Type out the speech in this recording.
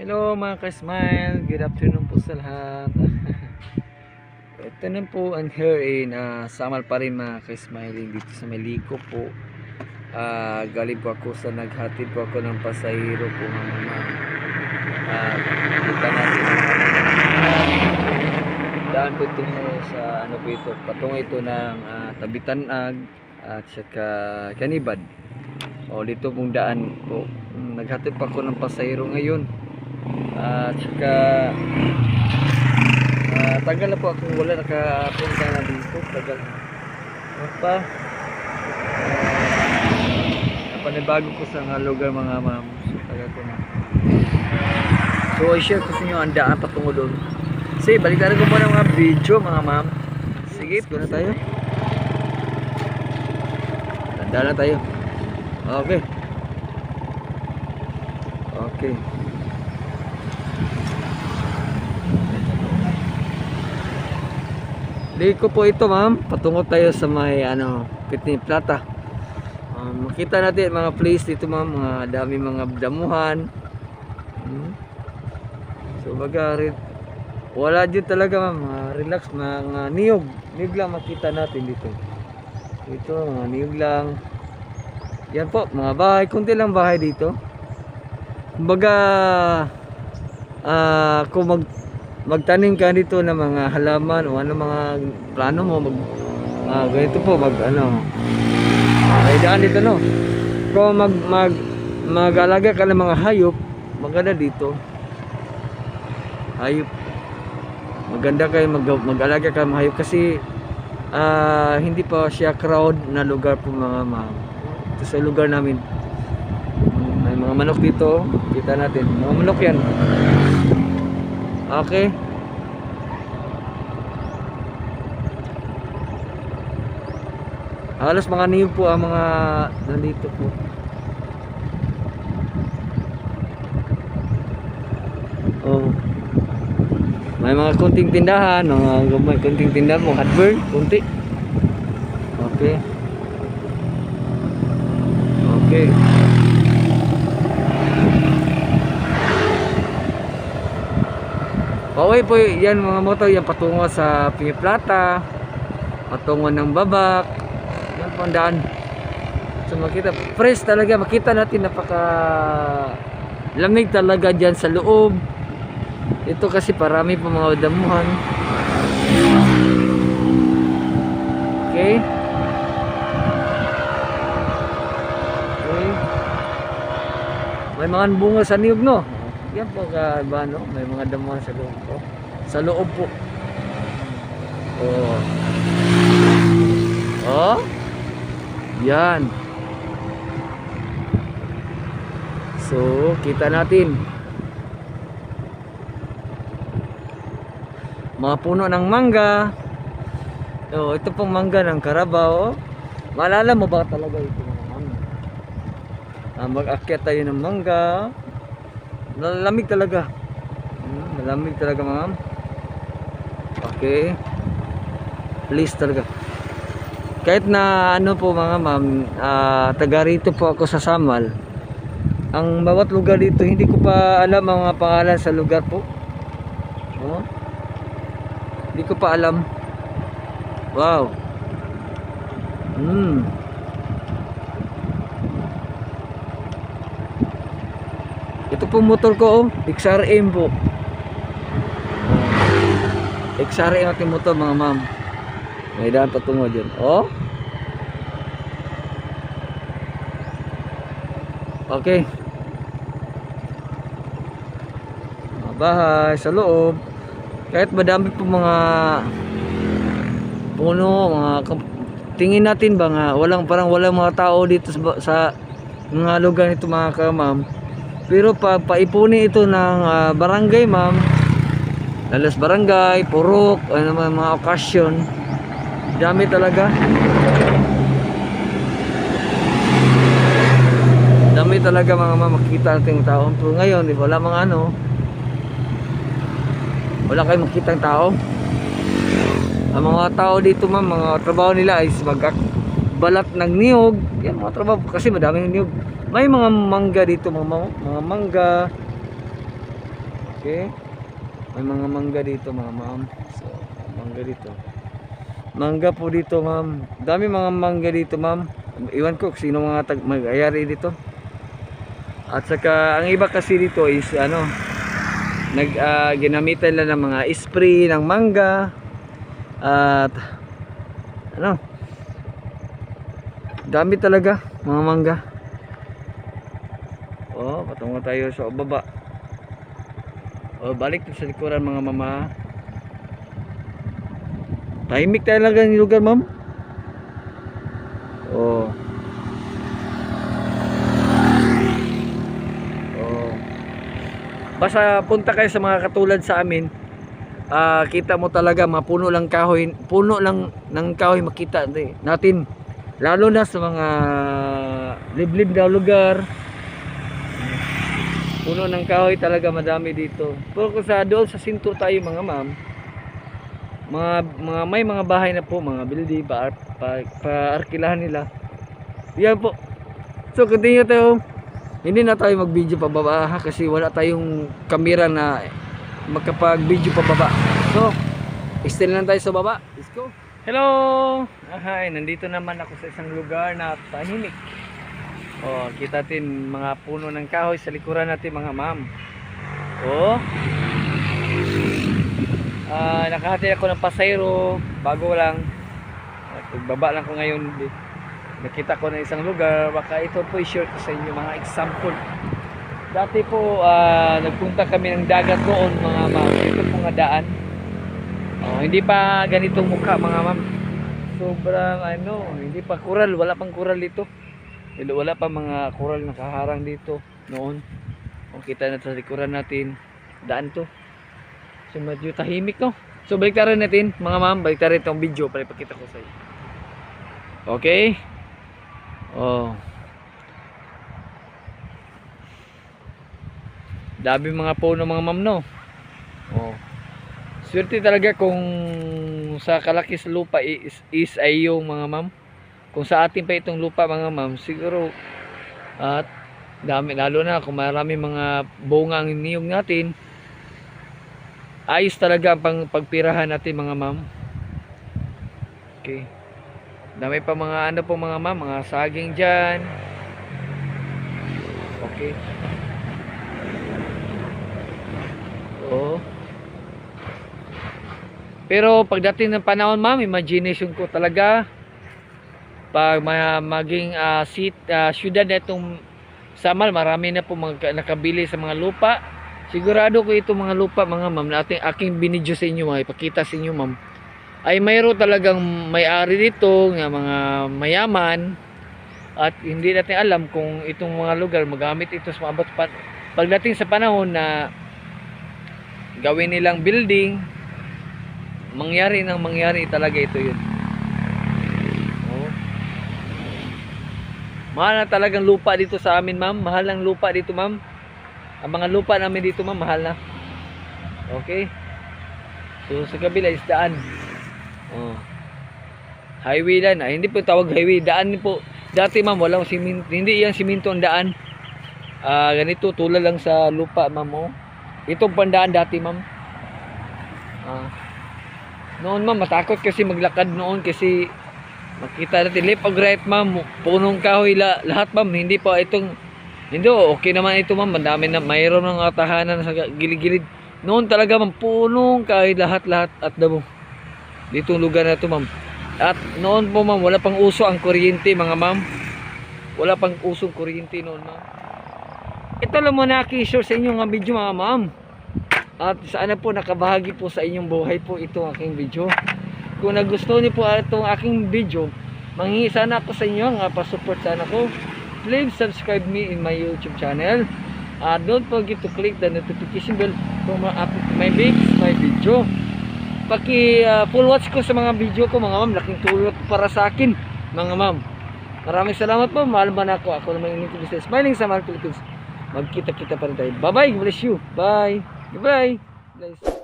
Hello mga ka-smile, good afternoon po sa lahat. Ito na po ang here in uh, Samal pa rin mga ka-smiling dito sa Maliko po. Ah, galing po ako sa naghatid po ako ng pasahero po mga ma'am. Ah, kita natin daan po ito sa ano po ito, patungo ito ng ah, Tabitanag at saka Kanibad. O dito pong daan po. Naghatid pa ako ng pasahero ngayon. At saka ah, tagal na po akong wala nakapunta na dito. Tagal. Ano pa? Uh, napanibago ko sa lugar mga ma'am. So tagal ko na. So i-share ko sa inyo ang daan patungo doon. Sige, balikan ko muna mga video mga ma'am. Sige, go na tayo. Tanda na tayo. Okay. Okay. Liko po ito ma'am. Patungo tayo sa may ano, Pitni Plata. Um, makita natin mga place dito ma'am. Mga dami mga damuhan. Hmm. So baga. Wala dyan talaga ma'am. Mga relax. Mga niyog. Niyog lang makita natin dito. Ito mga niyog lang. Yan po, mga bahay. Kunti lang bahay dito. Kumbaga, ah kung mag, magtanim ka dito ng mga halaman o ano mga plano mo, mag, ah, ganito po, mag ano, ay daan dito no. Kung mag, mag, mag-alaga ka ng mga hayop, maganda dito. Hayop. Maganda kayo mag, mag-alaga ka ng hayop kasi ah hindi pa siya crowd na lugar po mga ma'am. Ito sa lugar namin. May mga manok dito. Kita natin. Mga manok yan. Okay. Halos mga niyog po ang mga nandito po. Oh. May mga kunting tindahan, mga may kunting tindahan mo, hardware, kunti. Okay. Okay. Okay po yan mga motor yan patungo sa Piniplata patungo ng Babak. Yan po ang daan. So makita fresh talaga makita natin napaka lamig talaga dyan sa loob. Ito kasi parami pa mga damuhan. Okay. Okay. May mga bunga sa niyog no yan po ka ba no? May mga damuhan sa loob po. Sa loob po. Oh. Oh. Yan. So, kita natin. Mga puno ng mangga. Oh, ito pong mangga ng Carabao. Maalala mo ba talaga ito mga mangga? Ah, mag-akyat tayo ng mangga. Malamig talaga. Hmm, malamig talaga ma'am. Okay. Please talaga. Kahit na ano po mga ma'am, ah, taga rito po ako sa Samal. Ang bawat lugar dito, hindi ko pa alam ang mga pangalan sa lugar po. Oh. Hindi ko pa alam. Wow. Hmm. Ito po motor ko oh, XRM po. Oh. XRM ating motor mga ma'am. May daan patungo dyan. Oh. Okay. Mga bahay sa loob. Kahit madami po mga puno, mga tingin natin ba nga walang parang walang mga tao dito sa, sa mga lugar nito mga kamam. Pero pa paipuni ito ng ah, barangay, ma'am. Lalas barangay, purok, ano mga, mga okasyon. Dami talaga. Dami talaga mga ma'am makita natin tao. Pero ngayon, di wala mga ano. Wala kayong makita tao. Ang mga tao dito ma'am, mga trabaho nila is mag balat ng niyog. Yan mga trabaho kasi madaming niyog. May mga mangga dito mga, mga, mangga. Okay? May mga mangga dito mga ma'am. So, mangga dito. Mangga po dito ma'am. Dami mga mangga dito ma'am. Iwan ko sino mga tag mag-ayari dito. At saka ang iba kasi dito is ano nag ah, ginamitan lang ng mga spray ng mangga at ano dami talaga mga mangga. Tayo sa baba. Oh, balik sa likuran mga mama. Tahimik talaga yung lugar, ma'am. Oh. Oh. Basta punta kayo sa mga katulad sa amin. Ah, kita mo talaga mga puno lang kahoy, puno lang ng kahoy makita natin. Lalo na sa mga liblib na lugar. Puno ng kahoy talaga madami dito. Pero kung sa doon sa sinto tayo mga ma'am, mga mga may mga bahay na po, mga building pa pa, pa arkilahan nila. Yan po. So continue tayo. Hindi na tayo mag-video pababa ha, kasi wala tayong kamera na magkapag-video pababa. So, still lang tayo sa baba. Let's go. Hello! Ahay, nandito naman ako sa isang lugar na tahimik. Oh, kita natin mga puno ng kahoy sa likuran natin mga ma'am. Oh. Ah, nakahati ako ng pasayro bago lang. Baba lang ko ngayon. Nakita ko na isang lugar, baka ito po i-share ko sa inyo mga example. Dati po ah, nagpunta kami ng dagat doon mga ma'am. Ito po nga daan. Oh, hindi pa ganitong mukha mga ma'am. Sobrang ano, hindi pa kural, wala pang kural dito. Wala wala pa mga kural na kaharang dito noon. O kita na sa likuran natin, daan to. So medyo tahimik no. So baliktarin natin mga ma'am, baliktarin itong video para ipakita ko sa inyo. Okay? Oh. Dami mga puno mga ma'am no. Oh. Swerte talaga kung sa kalaki sa lupa is, is ay yung mga ma'am. Kung sa atin pa itong lupa mga ma'am, siguro at dami lalo na kung marami mga bunga ang niyog natin ayos talaga ang pang pagpirahan natin mga ma'am. Okay. Dami pa mga ano po mga ma'am mga saging dyan. Okay. Oo pero pagdating ng panahon ma'am imagination ko talaga pag ma- maging ah, sit, ah, syudad na itong Samal, marami na po mga nakabili sa mga lupa. Sigurado ko itong mga lupa mga ma'am na ating aking binidyo sa inyo, mga ipakita sa inyo ma'am. Ay mayroon talagang may-ari dito nga mga mayaman at hindi natin alam kung itong mga lugar magamit ito sa abot pa pagdating sa panahon na gawin nilang building mangyari nang mangyari talaga ito yun. Mahal na talagang lupa dito sa amin, ma'am. Mahal ng lupa dito, ma'am. Ang mga lupa namin dito, ma'am, mahal na. Okay? So, sa kabila is daan. Oh. Highway lang. Ay, hindi po tawag highway. Daan po. Dati, ma'am, walang siminto. Hindi yan siminto ang daan. Ah, ganito, tulad lang sa lupa, ma'am. Oh. Itong pandaan dati, ma'am. Ah. Noon, ma'am, matakot kasi maglakad noon kasi Makita natin left or right ma'am, punong kahoy la, lahat ma'am, hindi pa itong hindi oh, okay naman ito ma'am, madami na mayroon ng tahanan sa gilid-gilid. Noon talaga ma'am, punong kahoy lahat-lahat at damo. Ditong lugar na ito ma'am. At noon po ma'am, wala pang uso ang kuryente mga ma'am. Wala pang usong kuryente noon ma'am. Ito lang muna aking-share sa inyong mga video mga ma'am. At sana po nakabahagi po sa inyong buhay po itong aking video kung nagustuhan niyo po itong aking video, manghingi sana ako sa inyo nga pa-support sana ko. Please subscribe me in my YouTube channel. Uh, don't forget to click the notification bell my, up- my links, my video. Paki uh, full watch ko sa mga video ko mga ma'am, laking tulong para sa akin mga ma'am. Maraming salamat po, mahal ba ako. Ako naman yung Philippines. Smiling sa mga Philippines. Magkita-kita pa rin tayo. Bye-bye, bless you. Bye. Goodbye. Bless.